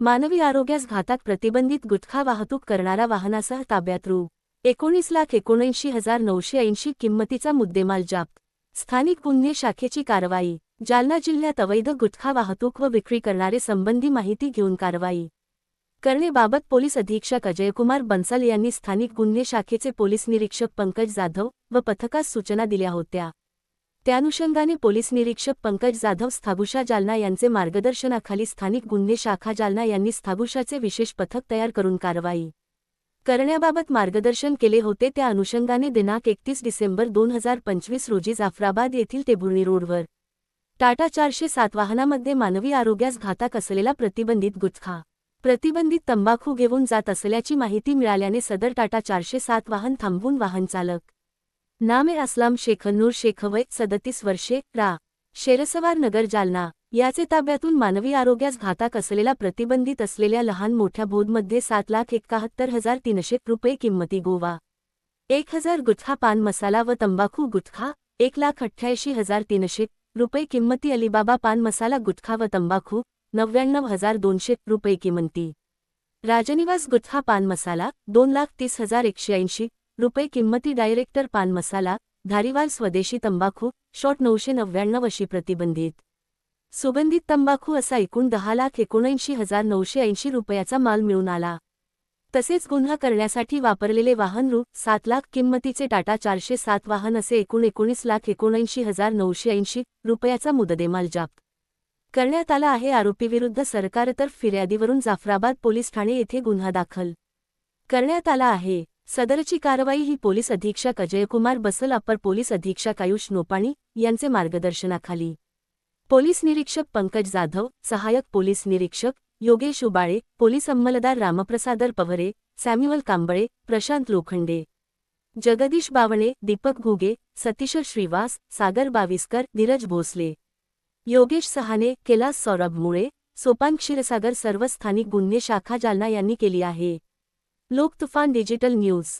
मानवी आरोग्यास घातात प्रतिबंधित गुटखा वाहतूक करणारा वाहनासह ताब्यात रू. एकोणीस लाख एकोणऐंशी हजार नऊशे ऐंशी किंमतीचा मुद्देमाल जप्त. स्थानिक गुन्हे शाखेची कारवाई. जालना जिल्ह्यात अवैध गुटखा वाहतूक व विक्री करणारे संबंधी माहिती घेऊन कारवाई. करणेबाबत पोलीस अधीक्षक अजयकुमार बन्सल यांनी स्थानिक गुन्हे शाखेचे पोलीस निरीक्षक पंकज जाधव व पथकास सूचना दिल्या होत्या. त्यानुषंगाने पोलीस निरीक्षक पंकज जाधव स्थाबुषा जालना यांचे मार्गदर्शनाखाली स्थानिक गुन्हे शाखा जालना यांनी स्थाबुषाचे विशेष पथक तयार करून कारवाई करण्याबाबत मार्गदर्शन केले होते. त्या अनुषंगाने दिनांक एकतीस डिसेंबर दोन हजार पंचवीस रोजी जाफराबाद येथील टेबुर्णी रोडवर टाटा चारशे सात वाहनामध्ये मानवी आरोग्यास घातक असलेला प्रतिबंधित गुटखा प्रतिबंधित तंबाखू घेऊन जात असल्याची माहिती मिळाल्याने सदर टाटा चारशे सात वाहन थांबवून वाहन चालक नामे असलाम शेखनूर शेखवय सदतीस वर्षे रा. शेरसवार नगर जालना. याचे ताब्यातून मानवी आरोग्यास घातक असलेला प्रतिबंधित असलेल्या लहान मोठ्या बोधमध्ये सात लाख एकाहत्तर हजार तीनशे रुपये किंमती गोवा. एक हजार गुटखा पान मसाला व तंबाखू गुटखा एक लाख अठ्ठ्याऐंशी हजार तीनशे रुपये किंमती अलिबाबा पान मसाला गुटखा व तंबाखू नव्याण्णव हजार दोनशे रुपये किंमती. राजनिवास गुटखा पान मसाला दोन लाख तीस हजार एकशे ऐंशी रुपये किंमती डायरेक्टर पान मसाला धारीवाल स्वदेशी तंबाखू शॉट नऊशे नव्याण्णव अशी प्रतिबंधित. सुगंधित तंबाखू असा एकूण दहा लाख एकोणऐंशी हजार नऊशे ऐंशी रुपयाचा माल मिळून आला. तसेच गुन्हा करण्यासाठी वापरलेले वाहन रु सात लाख किंमतीचे टाटा चारशे सात वाहन असे एकूण एकोणीस लाख एकोणऐंशी हजार नऊशे ऐंशी रुपयाचा मुददेमाल जप्त करण्यात आला आहे आरोपीविरुद्ध सरकारतर्फ फिर्यादीवरून जाफराबाद पोलीस ठाणे येथे गुन्हा दाखल. करण्यात आला आहे. सदरची कारवाई ही पोलीस अधीक्षक अजयकुमार बसल अप्पर पोलीस अधीक्षक आयुष नोपाणी यांचे मार्गदर्शनाखाली. पोलीस निरीक्षक पंकज जाधव सहाय्यक पोलीस निरीक्षक योगेश उबाळे पोलीस अंमलदार रामप्रसादर पवरे सॅम्युअल कांबळे प्रशांत लोखंडे. जगदीश बावणे दीपक घुगे सतीश श्रीवास सागर बाविस्कर धीरज भोसले. योगेश सहाने कैलास सौरभ मुळे सोपान क्षीरसागर सर्व स्थानिक गुन्हे शाखा जालना यांनी केली आहे. लोक तुफान डिजिटल न्यूज